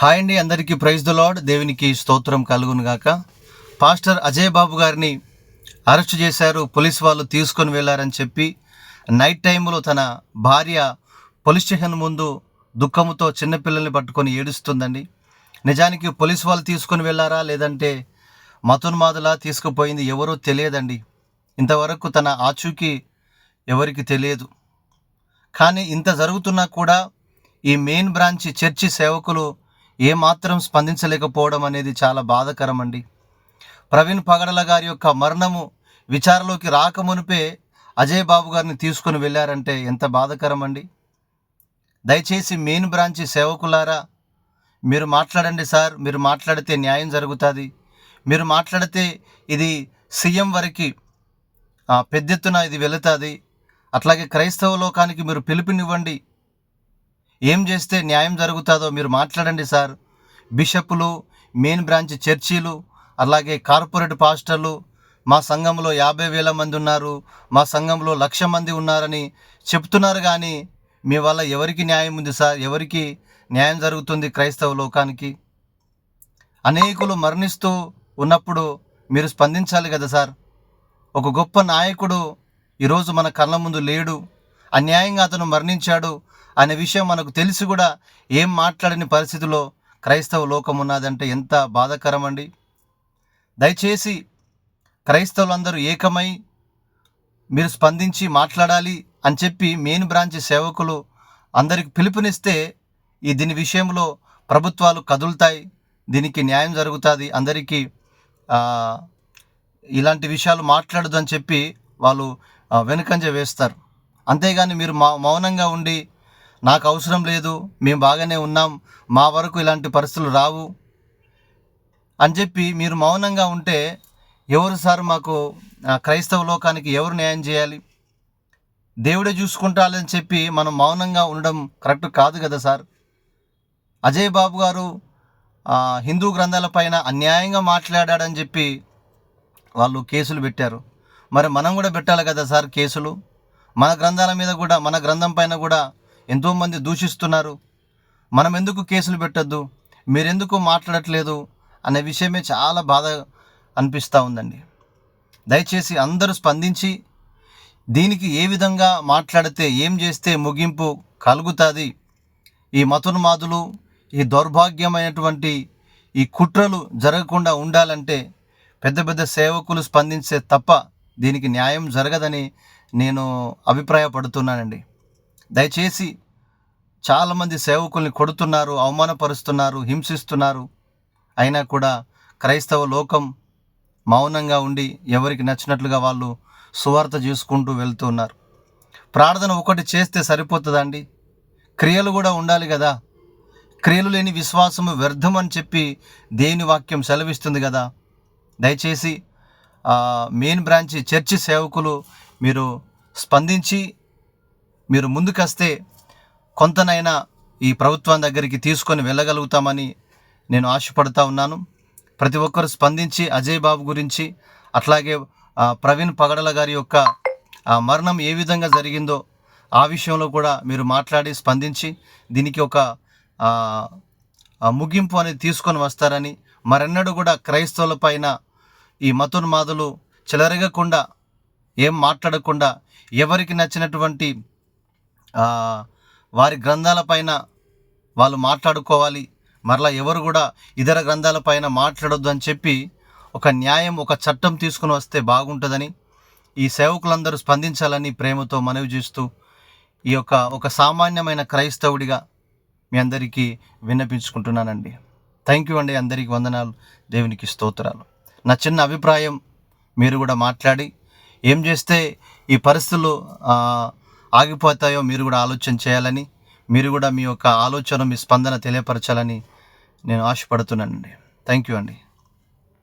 Hi అండి అందరికీ praise the lord. దేవునికి స్తోత్రం కలుగును గాక. పాస్టర్ అజయ్ బాబు గారిని అరెస్ట్ చేశారు పోలీస్ వాళ్ళు తీసుకొని వెళ్ళారని చెప్పి నైట్ టైంలో తన భార్య పోలీస్ స్టేషన్ ముందు దుఃఖంతో చిన్నపిల్లల్ని పట్టుకొని ఏడుస్తుందండి. నిజానికి పోలీస్ వాళ్ళు తీసుకొని వెళ్ళారా లేదంటే మతోన్మాదులా తీసుకుపోయింది ఎవరో తెలియదండి. ఇంతవరకు తన ఆచూకీ ఎవరికి తెలియదు. కానీ ఇంత జరుగుతున్నా కూడా ఈ మెయిన్ బ్రాంచ్ చర్చి సేవకులు ఏమాత్రం స్పందించలేకపోవడం అనేది చాలా బాధకరం అండి ప్రవీణ్ పగడల గారి యొక్క మరణము విచారణలోకి రాకమునిపే అజయ్ బాబు గారిని తీసుకుని వెళ్ళారంటే ఎంత బాధకరం అండి దయచేసి మెయిన్ బ్రాంచ్ సేవకులారా మీరు మాట్లాడండి సార్ మీరు మాట్లాడితే న్యాయం జరుగుతుంది. మీరు మాట్లాడితే ఇది సీఎం వరకు పెద్ద ఎత్తున ఇది వెళుతుంది. అట్లాగే క్రైస్తవ లోకానికి మీరు పిలుపునివ్వండి. ఏం చేస్తే న్యాయం జరుగుతుందో మీరు మాట్లాడండి సార్. బిషప్లు మెయిన్ బ్రాంచ్ చర్చీలు అలాగే కార్పొరేట్ పాస్టర్లు మా సంఘంలో యాభై వేల మంది ఉన్నారు మా సంఘంలో లక్ష మంది ఉన్నారని చెప్తున్నారు కానీ మీ వల్ల ఎవరికి న్యాయం ఉంది సార్? ఎవరికి న్యాయం జరుగుతుంది క్రైస్తవ లోకానికి? అనేకులు మరణిస్తూ ఉన్నప్పుడు మీరు స్పందించాలి కదా సార్. ఒక గొప్ప నాయకుడు ఈరోజు మన కళ్ళ ముందు లేడు. అన్యాయంగా అతను మరణించాడు. అనే విషయం మనకు తెలిసి కూడా ఏం మాట్లాడని పరిస్థితిలో క్రైస్తవ లోకం ఉన్నదంటే ఎంత బాధాకరం అండి దయచేసి క్రైస్తవులందరూ ఏకమై మీరు స్పందించి మాట్లాడాలి అని చెప్పి మెయిన్ బ్రాంచ్ సేవకులు అందరికి పిలుపునిస్తే ఈ దీని విషయంలో ప్రభుత్వాలు కదులుతాయి. దీనికి న్యాయం జరుగుతుంది. అందరికీ ఇలాంటి విషయాలు మాట్లాడదు అని చెప్పి వాళ్ళు వెనుకంజ వేస్తారు. అంతేగాని మీరు మౌ మౌనంగా ఉండి నాకు అవసరం లేదు మేము బాగానే ఉన్నాం మా వరకు ఇలాంటి పరిస్థితులు రావు అని చెప్పి మీరు మౌనంగా ఉంటే ఎవరు సార్ మాకు క్రైస్తవ లోకానికి ఎవరు న్యాయం చేయాలి? దేవుడే చూసుకుంటాలని చెప్పి మనం మౌనంగా ఉండడం కరెక్ట్ కాదు కదా సార్? అజయ్ బాబు గారు హిందూ గ్రంథాలపైన అన్యాయంగా మాట్లాడాడని చెప్పి వాళ్ళు కేసులు పెట్టారు. మరి మనం కూడా పెట్టాలి కదా సార్ కేసులు? మన గ్రంథాల మీద కూడా మన గ్రంథం పైన కూడా ఎంతోమంది దూషిస్తున్నారు. మనం ఎందుకు కేసులు పెట్టద్దు? మీరెందుకు మాట్లాడట్లేదు? అనే విషయమే చాలా బాధ అనిపిస్తూ ఉందండి. దయచేసి అందరూ స్పందించి దీనికి ఏ విధంగా మాట్లాడితే ఏం చేస్తే ముగింపు కలుగుతుంది? ఈ మతోన్మాదులు ఈ దౌర్భాగ్యమైనటువంటి ఈ కుట్రలు జరగకుండా ఉండాలంటే పెద్ద పెద్ద సేవకులు స్పందించే తప్ప దీనికి న్యాయం జరగదని నేను అభిప్రాయపడుతున్నానండి. దయచేసి చాలామంది సేవకుల్ని కొడుతున్నారు అవమానపరుస్తున్నారు హింసిస్తున్నారు. అయినా కూడా క్రైస్తవ లోకం మౌనంగా ఉండి ఎవరికి నచ్చినట్లుగా వాళ్ళు సువార్త చేసుకుంటూ వెళ్తున్నారు ప్రార్థన ఒకటి చేస్తే సరిపోతుందండి క్రియలు కూడా ఉండాలి కదా. క్రియలు లేని విశ్వాసము వ్యర్థం అని చెప్పి దేని వాక్యం సెలవిస్తుంది కదా. దయచేసి మెయిన్ బ్రాంచ్ చర్చి సేవకులు మీరు స్పందించి మీరు ముందుకొస్తే కొంతనైనా ఈ ప్రభుత్వం దగ్గరికి తీసుకొని వెళ్ళగలుగుతామని నేను ఆశపడతా ఉన్నాను. ప్రతి ఒక్కరు స్పందించి అజయ్ బాబు గురించి అట్లాగే ప్రవీణ్ పగడల గారి యొక్క మరణం ఏ విధంగా జరిగిందో ఆ విషయంలో కూడా మీరు మాట్లాడి స్పందించి దీనికి ఒక ముగింపు అనేది తీసుకొని వస్తారని మరెన్నడూ కూడా క్రైస్తవుల పైన ఈ మతోన్మాదులు చెలరగకుండా ఏం మాట్లాడకుండా ఎవరికి నచ్చినటువంటి వారి గ్రంథాలపైన వాళ్ళు మాట్లాడుకోవాలి. మరలా ఎవరు కూడా ఇతర గ్రంథాలపైన మాట్లాడొద్దు అని చెప్పి ఒక న్యాయం ఒక చట్టం తీసుకుని వస్తే బాగుంటుందని ఈ సేవకులందరూ స్పందించాలని ప్రేమతో మనవి చేస్తూ ఈ యొక్క ఒక సామాన్యమైన క్రైస్తవుడిగా మీ అందరికీ విన్నపించుకుంటున్నానండి. థ్యాంక్ యూ అండి అందరికీ వందనాలు దేవునికి స్తోత్రాలు. నా చిన్న అభిప్రాయం మీరు కూడా మాట్లాడి ఏం చేస్తే ఈ పరిస్థితులు ఆగిపోతాయో మీరు కూడా ఆలోచన చేయాలని మీరు కూడా మీ యొక్క ఆలోచన మీ స్పందన తెలియపరచాలని నేను ఆశపడుతున్నానండి. థ్యాంక్ యూ అండి.